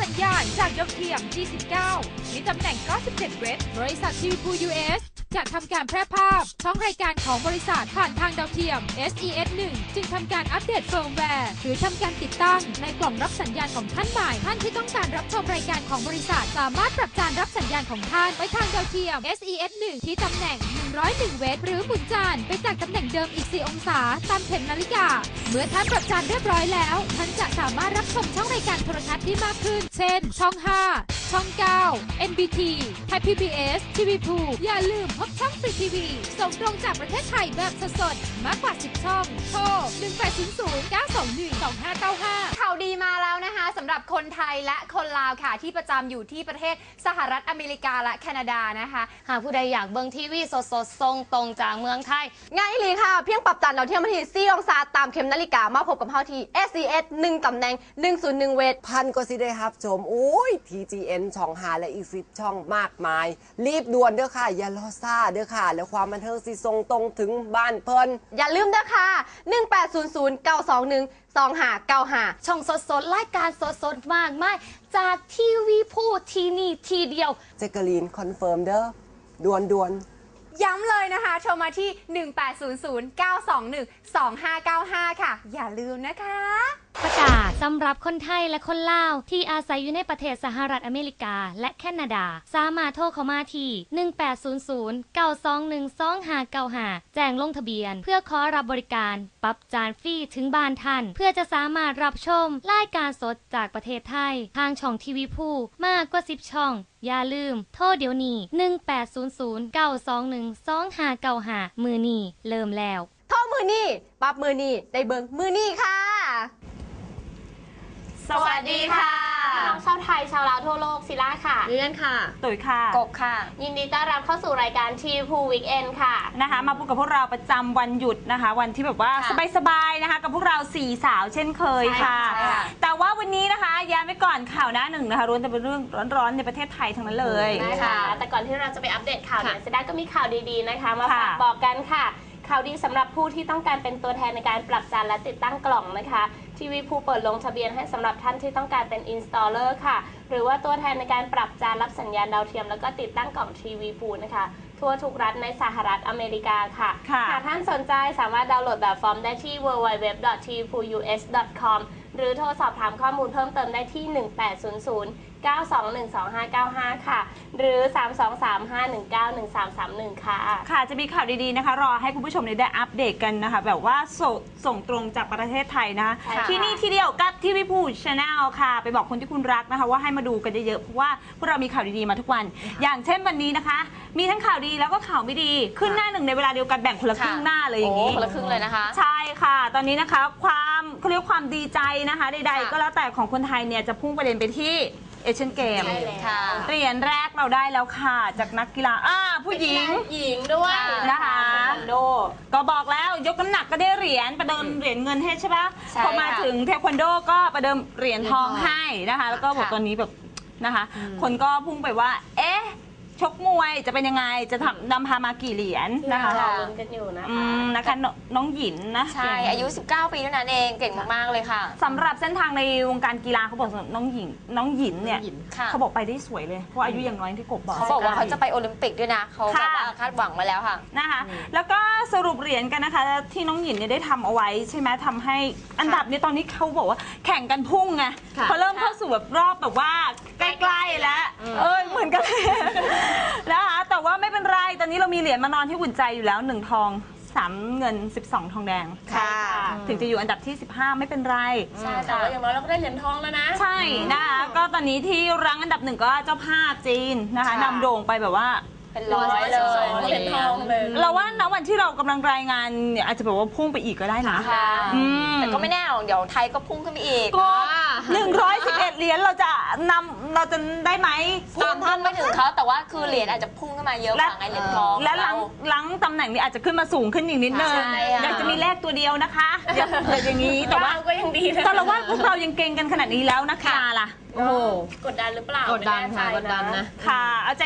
สัญญาณจากดาวเทียม G19 มีตำแหน่ง 97เวทบริษัททีวีพู US จะทำการแพร่ภาพ ช่องรายการของบริษัทผ่านทางดาวเทียม SES1 จึงทำการอัปเดตเฟิร์มแวร์ หรือทำการติดตั้งในกล่องรับสัญญาณของท่านใหม่ ท่านที่ต้องการรับชมรายการของบริษัท สามารถปรับจานรับสัญญาณของท่านไปทางดาวเทียม SES1 ที่ตำแหน่ง 101 เวทหรือหมุนจานไปจากตำแหน่งเดิมอีก 4 องศา ตามเข็มนาฬิกา เมื่อท่านปรับจานเรียบร้อยแล้ว ท่านจะสามารถรับชมช่องรายการโทรทัศน์ได้มากขึ้น เช่น ช่อง 5 ช่อง 9 NBT ไทย PBS ทีวีพูอย่าลืมพบช่องฟรีทีวี ส่งตรงจากประเทศไทยแบบสดๆ มากกว่า 10 ช่อง โทร 1800 921 2595าวดีมาแล้วนะคะสำหรับคนไทยและคนลาวค่ะ ที่ประจำอยู่ที่ประเทศสหรัฐอเมริกาและแคนาดานะคะ หากผู้ใดอยากเบิ่งทีวีสดๆทรงตรงจากเมืองไทย ง่ายอีหลีค่ะ เพียงปรับจันเราเที่ยงมาที่ซี่องศาตามเข็มนาฬิกามาพบกับเฮาที่ SCS 1ตำแหน่ง 101 เวท พันก็สิได้ครับชมโอ้ย TGN ช่องหาและอีกสิบช่องมากมาย รีบด่วนเด้อค่ะ อย่ารอซ่าเด้อค่ะ แล้วความบันเทิงสิส่งตรงถึงบ้านเพิ่นอย่าลืมนะคะ1800 921 2595ช่องสดๆรายการสดๆมากมายจากทีวีพูที่นี่ทีเดียว เจกกะลีนคอนเฟิร์มเด้อด่วนด่วนๆย้ำเลยนะคะ โทรมาที่ 1800 921 2595 ค่ะ อย่าลืมนะคะประกาศสำหรับคนไทยและคนลาว ที่อาศัยอยู่ในประเทศสหรัฐอเมริกา และแคนาดา สามารถโทรเข้ามาที่ 1800-921-2595 แจ้งลงทะเบียน เพื่อขอรับบริการ ปรับจานฟรีถึงบ้านท่าน เพื่อจะสามารถรับชม รายการสดจากประเทศไทย ทางช่องทีวีผู้มากกว่า 10 ช่อง อย่าลืม โทรเดี๋ยวนี้ 1800-921-2595 มือนี้เริ่มแล้ว โทรมือนี่ปรับมือนี่ได้เบิงมือนี่ค่ะ สวัสดีค่ะ น้องชาวไทยชาวลาวทั่วโลกศิลาค่ะ เลื่อนค่ะ ตุ๋ยค่ะกบค่ะ ยินดีต้อนรับเข้าสู่รายการทีพูวิกเอนค่ะ นะคะ มาพบกับพวกเราประจำวันหยุดนะคะ วันที่แบบว่าค่ะสบายๆนะคะ กับพวกเราสี่สาวเช่นเคยค่ะ ใช่ค่ะ แต่ว่าวันนี้นะคะย้ำไว้ก่อนข่าวหน้าหนึ่งนะคะร้วนแต่เป็นเรื่องร้อนๆในประเทศไทยทั้งนั้นเลย ได้ค่ะ แต่ก่อนที่เราจะไปอัปเดตข่าวเนี่ยเซด้าก็มีข่าวดีๆนะคะ มาค่ะฝากบอกกันค่ะ ข่าวดีสำหรับผู้ที่ต้องการเป็นตัวแทนในการปรับจานและติดตั้งกล่องนะคะทีวีพูเปิดลงทะเบียนให้สำหรับท่านที่ต้องการเป็นอินสตอลเลอร์ค่ะ หรือว่าตัวแทนในการปรับจานรับสัญญาณดาวเทียม แล้วก็ติดตั้งกล่องทีวีพูนะคะทั่วทุกรัฐในสหรัฐอเมริกาค่ะค่ะหากท่านสนใจสามารถดาวน์โหลดแบบฟอร์มได้ที่ www.tvus.com หรือโทรสอบถามข้อมูลเพิ่มเติมได้ที่ 1800 9212595ค่ะ หรือ 323519131 ค่ะ ค่ะจะมีข่าวดีๆนะคะ รอให้คุณผู้ชมได้อัปเดตกันนะคะ แบบว่าสดส่งตรงจากประเทศไทยนะคะ ใช่ค่ะ ที่นี่ที่เดียวกับที่วิพูชาแนลค่ะ ไปบอกคนที่คุณรักนะคะ ว่าให้มาดูกันเยอะๆเพราะว่าพวกเรามีข่าวดีๆมาทุกวัน อย่างเช่นวันนี้นะคะ มีทั้งข่าวดีแล้วก็ข่าวไม่ดีขึ้นหน้าหนึ่งในเวลาเดียวกันแบ่งคนละครึ่งหน้าเลยอย่างนี้คนละครึ่งเลยนะคะ ใช่ค่ะ ตอนนี้นะคะ ความ เขาเรียกว่าความดีใจนะคะใดค่ะๆก็แล้วแต่ของคนไทยเนี่ยจะพุ่งประเด็นไปที่เอเชียนเกมใช่แล้วค่ะ เหรียญแรกเราได้แล้วค่ะ จากนักกีฬาอ่าผู้หญิง หญิงด้วยนะคะโดก็บอกแล้วยกน้ำหนักก็ได้เหรียญประเดิมเหรียญเงินให้ใช่ปะใช่พอมาค่ะ ถึงเทควันโดก็ประเดิมเหรียญทองให้นะคะ แล้วก็บอกค่ะตอนนี้แบบนะคะ คนก็พุ่งไปว่าเอ๊ะ ชกมวยจะเป็นยังไงจะทำนำพามากี่เหรียญนะคะรอลุ้นกันอยู่นะอืคะมนะคะนน้องหยินนะใช่ อายุ 19 ปีเท่านั้นเองเก่งมาก ๆ เลยค่ะ สำหรับเส้นทางในวงการกีฬาเขาบอกน้องหญิงน้องหยินเนี่ยค่ะ เขาบอกไปได้สวยเลยเพราะอายุอย่างน้อยที่กบบอก เขาบอกว่าเขาจะไปโอลิมปิกด้วยนะ เขาแบบค่ะว่าคาดหวังมาแล้วค่ะ นะคะ แล้วก็สรุปเหรียญกันนะคะ ที่น้องหยินเนี่ยได้ทำเอาไว้ใช่ไหมทำให้อันดับเนี่ยตอนนี้เขาบอกว่าแข่งกันพุ่งไงพอเริ่มเข้าสู่แบบรอบแบบว่าใกล้ๆแล้ว เออเหมือนกันเลยนะคะแต่ว่าไม่เป็ นไรตอนนี้เรามีเหรียญมานอนที่อุ่นใจอยู่แล้วหนึ่งทองสามเงิน 12 ทองแดง ค่ะ ถึงจะอยู่อันดับที่ 15 ไม่เป็นไร ใช่แต่ว่าอย่างน้อยเราก็ได้เหรียญทองแล้วนะ ใช่นะคะก็ตอนนี้ที่รั้งอันดับหนึ่งก็เจ้าภาพจีนนะคะค่ะนำโด่งไปแบบว่า เป็นร้อยเลยเหรียญทองเลยเราว่าณวันที่เรากำลังรายงานเนี่ยอาจจะแบบว่าพุ่งไปอีกก็ได้นะค่ะ อืมแต่ก็ไม่แน่หรอกเดี๋ยวไทยก็พุ่งขึ้นไปอีกก็ หนึ่งร้อยสิบเอ็ดเหรียญเราจะนำเราจะได้ไหมตามท่านไม่ถึงเขาแต่ว่าคือเหรียญอาจจะพุ่งขึ้นมาเยอะกว่าไงเหรียญทองและหลังหลังตำแหน่งนี้อาจจะขึ้นมาสูงขึ้นอีกนิดนึงใช่ค่ะอยากจะมีเลขตัวเดียวนะคะอย่าอย่าอย่างนี้แต่ว่าก็ยังดีนะแต่เราว่าพวกเรายังเก่งกันขนาดนี้แล้วนะคะล่ะกดดันหรือเปล่ากดดันค่ะไม่แใจกดดันนะค่ะเอาใจ